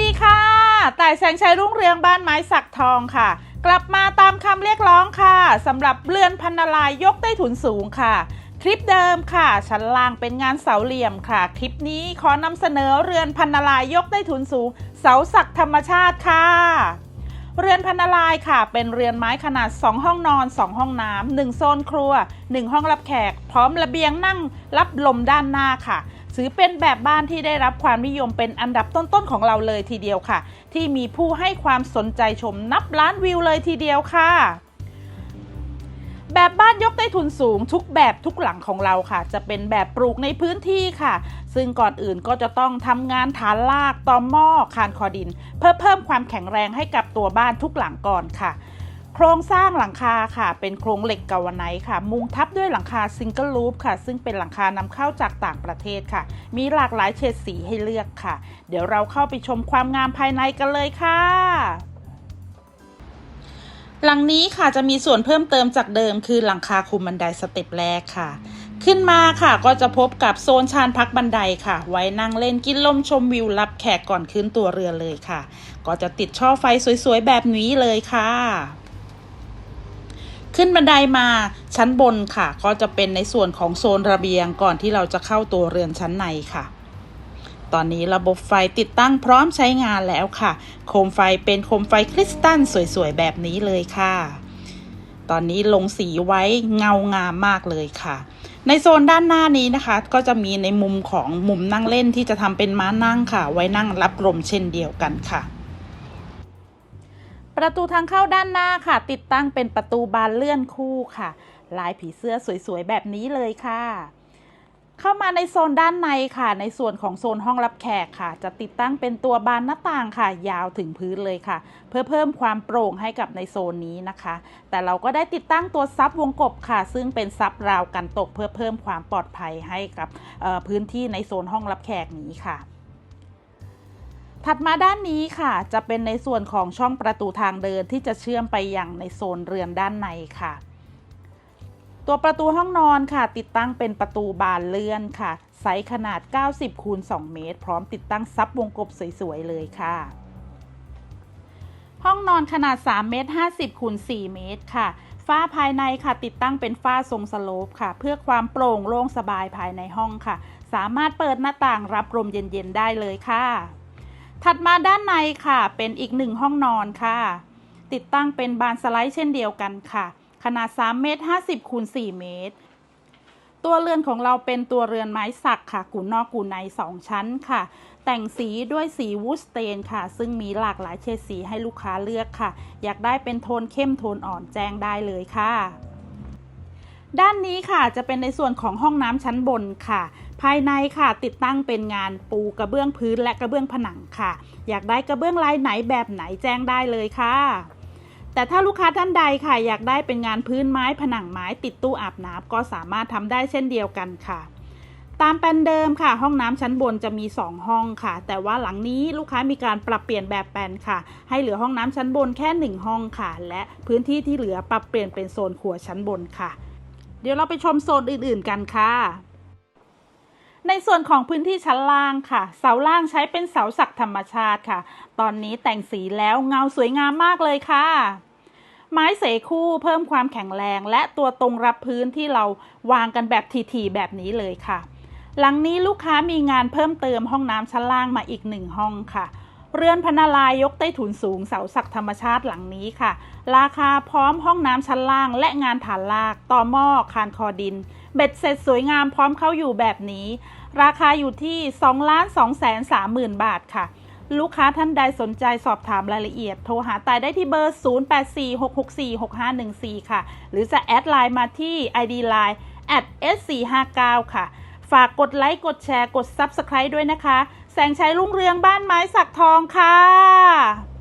ดีค่ะต่ายแสงชัยรุ่งเรืองบ้านไม้สักทองค่ะ กลับมาตามคำเรียกร้องค่ะสำหรับเรือนพันนลายยกใต้ถุนสูงค่ะ คลิปเดิมค่ะ ชั้นล่างเป็นงานเสาเหลี่ยมค่ะ คลิปนี้ขอนำเสนอเรือนพันนลายยกใต้ถุนสูง เสาสักธรรมชาติค่ะ เรือนพันาลายค่ะ เป็นเรือนไม้ขนาด 2 ห้องนอน 2 ห้องน้ำ1โซนครัว 1 ห้องรับแขก พร้อมระเบียงนั่งรับลมด้านหน้าค่ะถือเป็นแบบบ้านที่ได้รับความนิยมเป็นอันดับต้นๆของเราเลยทีเดียวค่ะ ที่มีผู้ให้ความสนใจชมนับล้านวิวเลยทีเดียวค่ะ แบบบ้านยกใต้ทุนสูงทุกแบบทุกหลังของเราค่ะ จะเป็นแบบปลูกในพื้นที่ค่ะ ซึ่งก่อนอื่นก็จะต้องทำงานฐานลากตอหม้อคานคอดิน เพื่อเพิ่มความแข็งแรงให้กับตัวบ้านทุกหลังก่อนค่ะ โครงสร้างหลังคาค่ะ เป็นโครงเหล็กกาวไนค่ะ มุงทับด้วยหลังคาซิงเกิลลูปค่ะ ซึ่งเป็นหลังคานำเข้าจากต่างประเทศค่ะ มีหลากหลายเฉดสีให้เลือกค่ะ เดี๋ยวเราเข้าไปชมความงามภายในกันเลยค่ะ หลังนี้ค่ะจะมีส่วนเพิ่มเติมจากเดิมคือหลังคาคุมบันไดสเต็ปแรกค่ะ ขึ้นมาค่ะก็จะพบกับโซนชานพักบันไดค่ะ ไว้นั่งเล่นกินลมชมวิวรับแขกก่อนขึ้นตัวเรือเลยค่ะ ก็จะติดช่อไฟสวยๆแบบนี้เลยค่ะขึ้นบันไดมาชั้นบนค่ะ ก็จะเป็นในส่วนของโซนระเบียงก่อนที่เราจะเข้าตัวเรือนชั้นในค่ะ ตอนนี้ระบบไฟติดตั้งพร้อมใช้งานแล้วค่ะ โคมไฟเป็นโคมไฟคริสตัลสวยๆ แบบนี้เลยค่ะ ตอนนี้ลงสีไว้เงางามมากเลยค่ะ ในโซนด้านหน้านี้นะคะ ก็จะมีในมุมของมุมนั่งเล่นที่จะทำเป็นม้านั่งค่ะ ไว้นั่งรับลมเช่นเดียวกันค่ะประตูทางเข้าด้านหน้าค่ะ ติดตั้งเป็นประตูบานเลื่อนคู่ค่ะ ลายผีเสื้อสวยๆ แบบนี้เลยค่ะ เข้ามาในโซนด้านในค่ะ ในส่วนของโซนห้องรับแขกค่ะ จะติดตั้งเป็นตัวบานหน้าต่างค่ะ ยาวถึงพื้นเลยค่ะ เพื่อเพิ่มความโปร่งให้กับในโซนนี้นะคะ แต่เราก็ได้ติดตั้งตัวซับวงกบค่ะ ซึ่งเป็นซับราวกันตก เพื่อเพิ่มความปลอดภัยให้กับพื้นที่ในโซนห้องรับแขกนี้ค่ะถัดมาด้านนี้ค่ะ จะเป็นในส่วนของช่องประตูทางเดินที่จะเชื่อมไปยังในโซนเรือนด้านในค่ะ ตัวประตูห้องนอนค่ะติดตั้งเป็นประตูบานเลื่อนค่ะ ไซส์ขนาด 90คูณ2เมตร พร้อมติดตั้งซับวงกบสวยๆเลยค่ะ ห้องนอนขนาด3เมตร50คูณ4เมตรค่ะ ฝ้าภายในค่ะติดตั้งเป็นฝ้าทรงสโลปค่ะ เพื่อความโปร่งโล่งสบายภายในห้องค่ะ สามารถเปิดหน้าต่างรับลมเย็นๆได้เลยค่ะ ถัดมาด้านในค่ะ เป็นอีกหนึ่งห้องนอนค่ะ ติดตั้งเป็นบานสไลด์เช่นเดียวกันค่ะ ขนาด3เมตร50คูณ4เมตร ตัวเรือนของเราเป็นตัวเรือนไม้สักค่ะกูนอกกูใน 2 ชั้นค่ะ แต่งสีด้วยสีวูดสเตนค่ะ ซึ่งมีหลากหลายเฉดสีให้ลูกค้าเลือกค่ะ อยากได้เป็นโทนเข้มโทนอ่อนแจ้งได้เลยค่ะด้านนี้ค่ะจะเป็นในส่วนของห้องน้ำชั้นบนค่ะ ภายในค่ะติดตั้งเป็นงานปูกระเบื้องพื้นและกระเบื้องผนังค่ะ อยากได้กระเบื้องลายไหนแบบไหนแจ้งได้เลยค่ะ แต่ถ้าลูกค้าท่านใดค่ะอยากได้เป็นงานพื้นไม้ผนังไม้ติดตู้อาบน้ำก็สามารถทำได้เช่นเดียวกันค่ะ ตามแปลนเดิมค่ะ ห้องน้ำชั้นบนจะมี 2 ห้องค่ะ แต่ว่าหลังนี้ลูกค้ามีการปรับเปลี่ยนแบบแปลนค่ะ ให้เหลือห้องน้ำชั้นบนแค่ 1 ห้องค่ะ และพื้นที่ที่เหลือปรับเปลี่ยนเป็นโซนครัวชั้นบนค่ะ เดี๋ยวเราไปชมโซนอื่น ๆ กันค่ะ ในส่วนของพื้นที่ชั้นล่างค่ะ เสาล่างใช้เป็นเสาสักธรรมชาติค่ะ ตอนนี้แต่งสีแล้วเงาสวยงามมากเลยค่ะ ไม้เสคู่เพิ่มความแข็งแรง และตัวตรงรับพื้นที่เราวางกันแบบทีๆแบบนี้เลยค่ะ หลังนี้ลูกค้ามีงานเพิ่มเติมห้องน้ำชั้นล่างมาอีกหนึ่งห้องค่ะ เรือนพนาลายยกใต้ถุนสูงเสาสักธรรมชาติหลังนี้ค่ะ ราคาพร้อมห้องน้ำชั้นล่าง และงานฐานลากต่อหม้อคานคอดิน เบ็ดเสร็จสวยงามพร้อมเข้าอยู่แบบนี้ ราคาอยู่ที่2ล้าน2แสน3หมื่นบาทค่ะ ลูกค้าท่านใดสนใจสอบถามรายละเอียด โทรหาตายได้ที่เบอร์ 0846646514 ค่ะ หรือจะแอดไลน์มาที่ ID Line at s459 ค่ะ ฝากกดไลค์ กดแชร์ กด Subscribe ด้วยนะคะ แสงชัยรุ่งเรืองบ้านไม้สักทองค่ะ